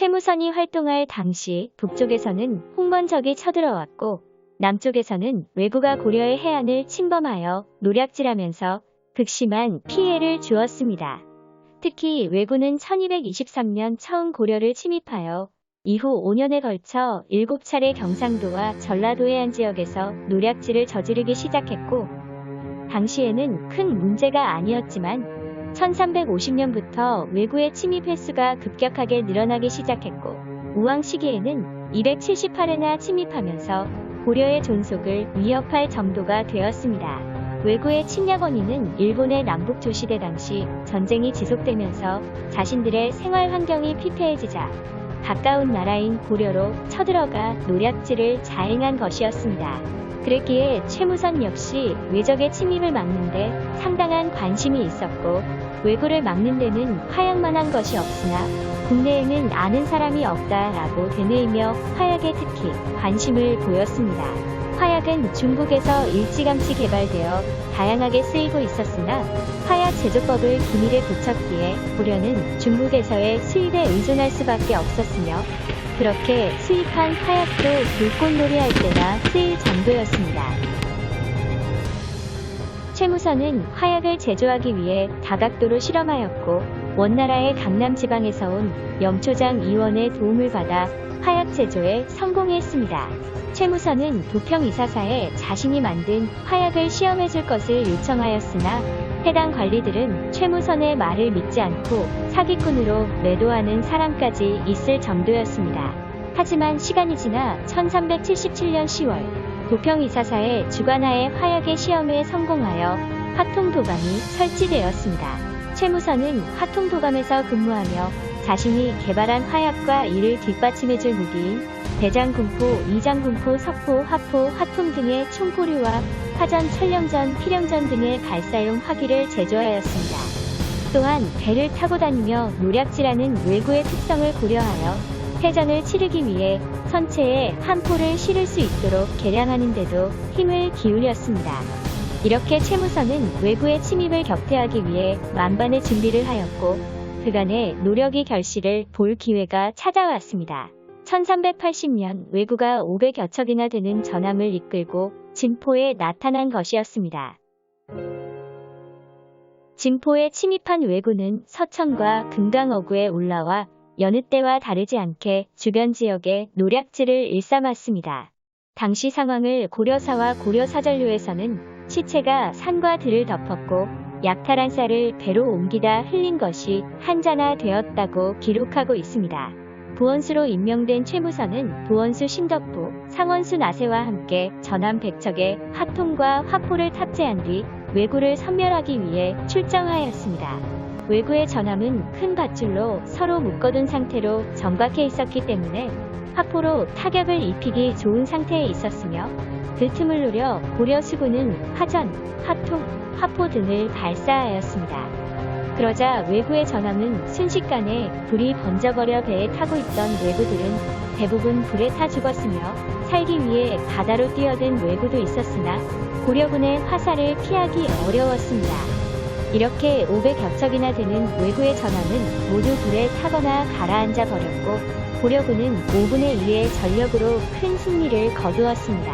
최무선이 활동할 당시 북쪽에서는 홍건적이 쳐들어왔고 남쪽에서는 왜구가 고려의 해안을 침범하여 노략질하면서 극심한 피해를 주었습니다. 특히 왜구는 1223년 처음 고려를 침입하여 이후 5년에 걸쳐 7차례 경상도와 전라도 해안 지역에서 노략질을 저지르기 시작했고 당시에는 큰 문제가 아니었지만 1350년부터 왜구의 침입 횟수가 급격하게 늘어나기 시작했고 우왕 시기에는 278회나 침입하면서 고려의 존속을 위협할 정도가 되었습니다. 왜구의 침략 원인은 일본의 남북 조시대 당시 전쟁이 지속되면서 자신들의 생활 환경이 피폐해지자 가까운 나라인 고려로 쳐들어가 노략질을 자행한 것이었습니다. 그랬기에 최무선 역시 외적의 침입을 막는데 상당한 관심이 있었고 왜구를 막는 데는 화약만 한 것이 없으나 국내에는 아는 사람이 없다라고 되뇌이며 화약에 특히 관심을 보였습니다. 화약은 중국에서 일찌감치 개발되어 다양하게 쓰이고 있었으나 화약 제조법을 기밀에 붙였기에 고려는 중국에서의 수입에 의존할 수밖에 없었으며 그렇게 수입한 화약도 불꽃놀이 할 때나 쓰일 정도였습니다. 최무선은 화약을 제조하기 위해 다각도로 실험하였고 원나라의 강남 지방에서 온 염초장 이원의 도움을 받아 화약 제조에 성공했습니다. 최무선은 도평 이사사에 자신이 만든 화약을 시험해 줄 것을 요청하였으나 해당 관리들은 최무선의 말을 믿지 않고 사기꾼으로 매도하는 사람까지 있을 정도였습니다. 하지만 시간이 지나 1377년 10월 도평이사사의 주관하에 화약의 시험에 성공하여 화통도감이 설치되었습니다. 최무선은 화통도감에서 근무하며 자신이 개발한 화약과 이를 뒷받침해줄 무기인 대장군포, 이장군포, 석포, 화포, 화통 등의 총포류와 화전, 철령전, 필령전 등의 발사용 화기를 제조하였습니다. 또한 배를 타고 다니며 노략질하는 외구의 특성을 고려하여 회전을 치르기 위해 선체에 한 포를 실을 수 있도록 개량하는 데도 힘을 기울였습니다. 이렇게 채무선은 외구의 침입을 격퇴하기 위해 만반의 준비를 하였고 그간의 노력이 결실을 볼 기회가 찾아왔습니다. 1380년 외구가 500여 척이나 되는 전함을 이끌고 진포에 나타난 것이었습니다. 진포에 침입한 왜구는 서천과 금강어구에 올라와 여느 때와 다르지 않게 주변 지역에 노략질을 일삼았습니다. 당시 상황을 고려사와 고려사전료에서는 시체가 산과 들을 덮었고 약탈한 쌀을 배로 옮기다 흘린 것이 한자나 되었다고 기록하고 있습니다. 부원수로 임명된 최무선은 부원수 신덕부, 상원수 나세와 함께 전함 백척에 화통과 화포를 탑재한 뒤 왜구를 섬멸하기 위해 출정하였습니다. 왜구의 전함은 큰 밧줄로 서로 묶어둔 상태로 정박해 있었기 때문에 화포로 타격을 입히기 좋은 상태에 있었으며 그 틈을 노려 고려 수군은 화전, 화통, 화포 등을 발사하였습니다. 그러자 왜구의 전함은 순식간에 불이 번져버려 배에 타고 있던 왜구들은 대부분 불에 타 죽었으며 살기 위해 바다로 뛰어든 왜구도 있었으나 고려군의 화살을 피하기 어려웠습니다. 이렇게 500여 척이나 되는 왜구의 전함은 모두 불에 타거나 가라앉아 버렸고 고려군은 5분의 2의 전력으로 큰 승리를 거두었습니다.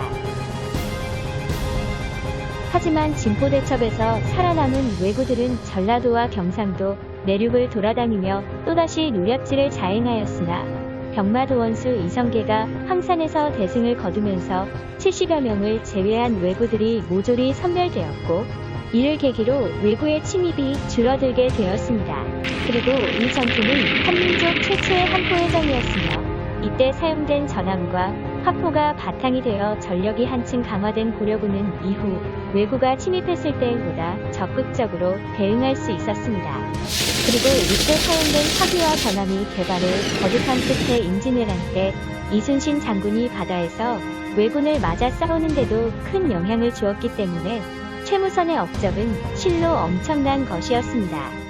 하지만 진포대첩에서 살아남은 왜구들은 전라도와 경상도, 내륙을 돌아다니며 또다시 노략질을 자행하였으나 병마도원수 이성계가 황산에서 대승을 거두면서 70여 명을 제외한 왜구들이 모조리 섬멸되었고 이를 계기로 왜구의 침입이 줄어들게 되었습니다. 그리고 이 전투는 한민족 최초의 한포회전이었으며 이때 사용된 전함과 화포가 바탕이 되어 전력이 한층 강화된 고려군은 이후 왜구가 침입했을 때보다 적극적으로 대응할 수 있었습니다. 그리고 이때 사용된 화기와 전함이 개발을 거듭한 끝에 임진왜란 때 이순신 장군이 바다에서 왜군을 맞아 싸우는데도 큰 영향을 주었기 때문에 최무선의 업적은 실로 엄청난 것이었습니다.